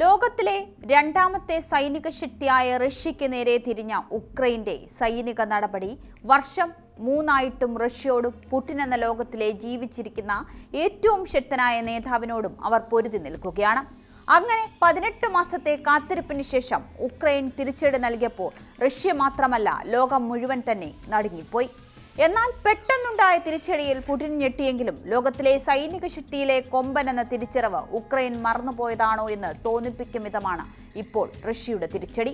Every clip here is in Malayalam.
ലോകത്തിലെ രണ്ടാമത്തെ സൈനിക ശക്തിയായ റഷ്യയ്ക്ക് നേരെ തിരിഞ്ഞ ഉക്രൈന്റെ സൈനിക നടപടി വർഷം മൂന്നായിട്ടും റഷ്യയോടും പുടിൻ എന്ന ലോകത്തിലെ ജീവിച്ചിരിക്കുന്ന ഏറ്റവും ശക്തനായ നേതാവിനോടും അവർ പൊരുതി നിൽക്കുകയാണ്. അങ്ങനെ പതിനെട്ട് മാസത്തെ കാത്തിരിപ്പിന് ശേഷം ഉക്രൈൻ തിരിച്ചടി നൽകിയപ്പോൾ റഷ്യ മാത്രമല്ല ലോകം മുഴുവൻ തന്നെ നടുങ്ങിപ്പോയി. എന്നാൽ പെട്ടെന്നുണ്ടായ തിരിച്ചടിയിൽ പുടിൻ ഞെട്ടിയെങ്കിലും ലോകത്തിലെ സൈനിക ശക്തിയിലെ കൊമ്പൻ എന്ന തിരിച്ചറിവ് ഉക്രൈൻ മറന്നുപോയതാണോ എന്ന് തോന്നിപ്പിക്കും വിധമാണ് ഇപ്പോൾ റഷ്യയുടെ തിരിച്ചടി.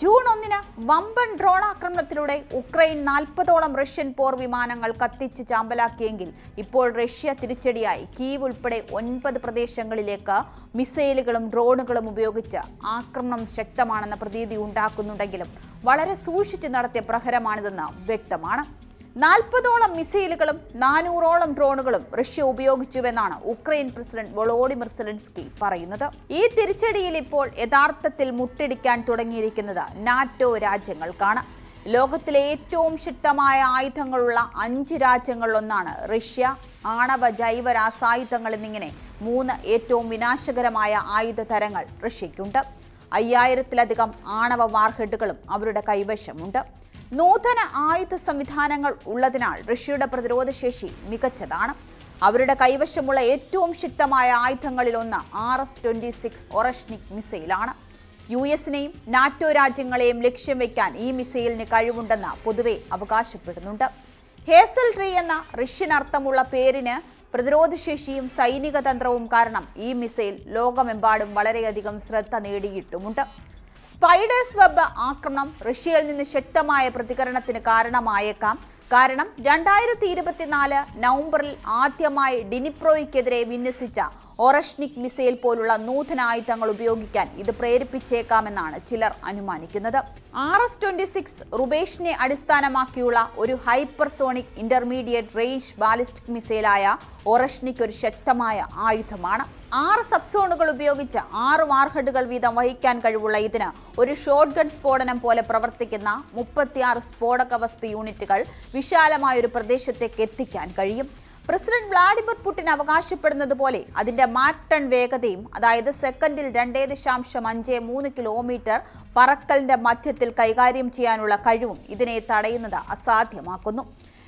ജൂൺ ഒന്നിന് വമ്പൻ ഡ്രോൺ ആക്രമണത്തിലൂടെ ഉക്രൈൻ നാൽപ്പതോളം റഷ്യൻ പോർ വിമാനങ്ങൾ കത്തിച്ച് ചാമ്പലാക്കിയെങ്കിൽ ഇപ്പോൾ റഷ്യ തിരിച്ചടിയായി കീവ് ഉൾപ്പെടെ ഒൻപത് പ്രദേശങ്ങളിലേക്ക് മിസൈലുകളും ഡ്രോണുകളും ഉപയോഗിച്ച് ആക്രമണം ശക്തമാണെന്ന പ്രതീതി ഉണ്ടാക്കുന്നുണ്ടെങ്കിലും വളരെ സൂക്ഷിച്ച് നടത്തിയ പ്രഹരമാണിതെന്ന് വ്യക്തമാണ്. നാൽപ്പതോളം മിസൈലുകളും നാനൂറോളം ഡ്രോണുകളും റഷ്യ ഉപയോഗിച്ചുവെന്നാണ് ഉക്രൈൻ പ്രസിഡന്റ് വൊളോഡിമിർ സെലൻസ്കി പറയുന്നത്. ഈ തിരിച്ചടിയിൽ ഇപ്പോൾ യഥാർത്ഥത്തിൽ മുട്ടിടിക്കാൻ തുടങ്ങിയിരിക്കുന്നത് നാറ്റോ രാജ്യങ്ങൾക്കാണ്. ലോകത്തിലെ ഏറ്റവും ശക്തമായ ആയുധങ്ങളുള്ള അഞ്ച് രാജ്യങ്ങളിലൊന്നാണ് റഷ്യ. ആണവ ജൈവ രാസായുധങ്ങൾ എന്നിങ്ങനെ മൂന്ന് ഏറ്റവും വിനാശകരമായ ആയുധ തരങ്ങൾ റഷ്യയ്ക്കുണ്ട്. അയ്യായിരത്തിലധികം ആണവ വാർഹെഡുകളും അവരുടെ കൈവശമുണ്ട്. നൂതന ആയുധ സംവിധാനങ്ങൾ ഉള്ളതിനാൽ റഷ്യയുടെ പ്രതിരോധശേഷി മികച്ചതാണ്. അവരുടെ കൈവശമുള്ള ഏറ്റവും ശക്തമായ ആയുധങ്ങളിൽ ഒന്ന് R S twenty six Oreshnik മിസൈലാണ്. U എസിനെയും നാറ്റോ രാജ്യങ്ങളെയും ലക്ഷ്യം വയ്ക്കാൻ ഈ മിസൈലിന് കഴിവുണ്ടെന്ന് പൊതുവെ അവകാശപ്പെടുന്നുണ്ട്. ഹേസൽ ട്രീ എന്ന റഷ്യൻ അർത്ഥമുള്ള പേരിന് പ്രതിരോധശേഷിയും സൈനിക തന്ത്രവും കാരണം ഈ മിസൈൽ ലോകമെമ്പാടും വളരെയധികം ശ്രദ്ധ നേടിയിട്ടുമുണ്ട്. സ്പൈഡേഴ്സ് വെബ് ആക്രമണം റഷ്യയിൽ നിന്ന് ശക്തമായ പ്രതികരണത്തിന് കാരണമായേക്കാം. കാരണം രണ്ടായിരത്തി ഇരുപത്തിനാല് നവംബറിൽ ആദ്യമായി ഡിനിപ്രോയ്ക്കെതിരെ വിന്യസിച്ച ഒറഷ്നിക് മിസൈൽ പോലുള്ള നൂതന ആയുധങ്ങൾ ഉപയോഗിക്കാൻ ഇത് പ്രേരിപ്പിച്ചേക്കാമെന്നാണ് ചിലർ അനുമാനിക്കുന്നത്. ആർ എസ് ട്വന്റി സിക്സ് റുബേഷിനെ അടിസ്ഥാനമാക്കിയുള്ള ഒരു ഹൈപ്പർസോണിക് ഇന്റർമീഡിയറ്റ് റേഞ്ച് ബാലിസ്റ്റിക് മിസൈലായ ഓറഷ്നിക് ഒരു ശക്തമായ ആയുധമാണ്. ആറ് സബ്സോണുകൾ ഉപയോഗിച്ച് ആറ് വാർഹഡുകൾ വീതം വഹിക്കാൻ കഴിവുള്ള ഇതിന് ഒരു ഷോട്ട് ഗൺ സ്ഫോടനം പോലെ പ്രവർത്തിക്കുന്ന മുപ്പത്തിയാറ് സ്ഫോടക വസ്തു യൂണിറ്റുകൾ വിശാലമായ ഒരു പ്രദേശത്തേക്ക് എത്തിക്കാൻ കഴിയും. പ്രസിഡന്റ് വ്ളാഡിമിർ പുടിൻ അവകാശപ്പെടുന്നത് പോലെ അതിന്റെ മാറ്റൺ വേഗതയും അതായത് സെക്കൻഡിൽ രണ്ടേ ദശാംശം അഞ്ച് മൂന്ന് കിലോമീറ്റർ പറക്കലിന്റെ മധ്യത്തിൽ കൈകാര്യം ചെയ്യാനുള്ള കഴിവും ഇതിനെ തടയുന്നത് അസാധ്യമാക്കുന്നു.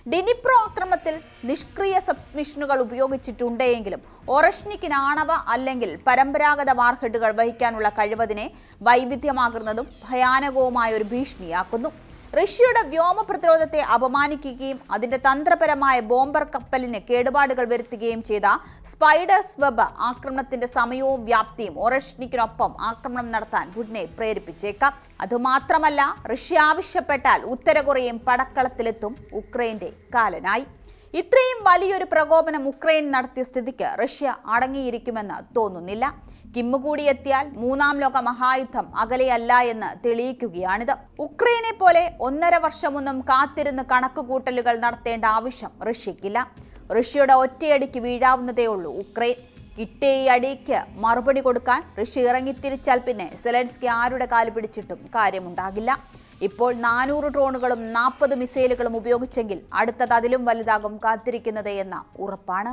ഡിനിപ്രോ ആക്രമത്തിൽ നിഷ്ക്രിയ സബ്മിഷനുകൾ ഉപയോഗിച്ചിട്ടുണ്ടെങ്കിലും ഒറഷ്നിക്കിന് ആണവ അല്ലെങ്കിൽ പരമ്പരാഗത വാർഹെഡുകൾ വഹിക്കാനുള്ള കഴിവതിനെ വൈവിധ്യമാകുന്നതും ഭയാനകവുമായ ഒരു ഭീഷണിയാക്കുന്നു. റഷ്യയുടെ വ്യോമ പ്രതിരോധത്തെ അപമാനിക്കുകയും അതിന്റെ തന്ത്രപരമായ ബോംബർ കപ്പലിന് കേടുപാടുകൾ വരുത്തുകയും ചെയ്ത സ്പൈഡർ വെബ് ആക്രമണത്തിന്റെ സമയവും വ്യാപ്തിയും ഒറഷ്നിക്കിനൊപ്പം ആക്രമണം നടത്താൻ പുടിനെ പ്രേരിപ്പിച്ചേക്കാം. അതുമാത്രമല്ല റഷ്യ ആവശ്യപ്പെട്ടാൽ ഉത്തര കൊറിയയും പടക്കളത്തിലെത്തും. ഉക്രൈന്റെ കാലനായി. ഇത്രയും വലിയൊരു പ്രകോപനം ഉക്രൈൻ നടത്തിയ സ്ഥിതിക്ക് റഷ്യ അടങ്ങിയിരിക്കുമെന്ന് തോന്നുന്നില്ല. കിമ്മ് കൂടി എത്തിയാൽ മൂന്നാം ലോക മഹായുദ്ധം അകലെയല്ല എന്ന് തെളിയിക്കുകയാണിത്. ഉക്രൈനെ പോലെ ഒന്നര വർഷമൊന്നും കാത്തിരുന്ന് കണക്കുകൂട്ടലുകൾ നടത്തേണ്ട ആവശ്യം റഷ്യക്കില്ല റഷ്യയുടെ ഒറ്റയടിക്ക് വീഴാവുന്നതേ ഉള്ളൂ ഉക്രൈൻ. കിട്ടിയ അടിക്ക് മറുപടി കൊടുക്കാൻ റഷ്യ ഇറങ്ങിത്തിരിച്ചാൽ പിന്നെ സെലൻസ്കി ആരുടെ കാൽ പിടിച്ചിട്ടും കാര്യമുണ്ടാകില്ല. ഇപ്പോൾ നാനൂറ് ഡ്രോണുകളും നാൽപ്പത് മിസൈലുകളും ഉപയോഗിച്ചെങ്കിൽ അടുത്തത് അതിലും വലുതാകും കാത്തിരിക്കുന്നത് എന്ന ഉറപ്പാണ്.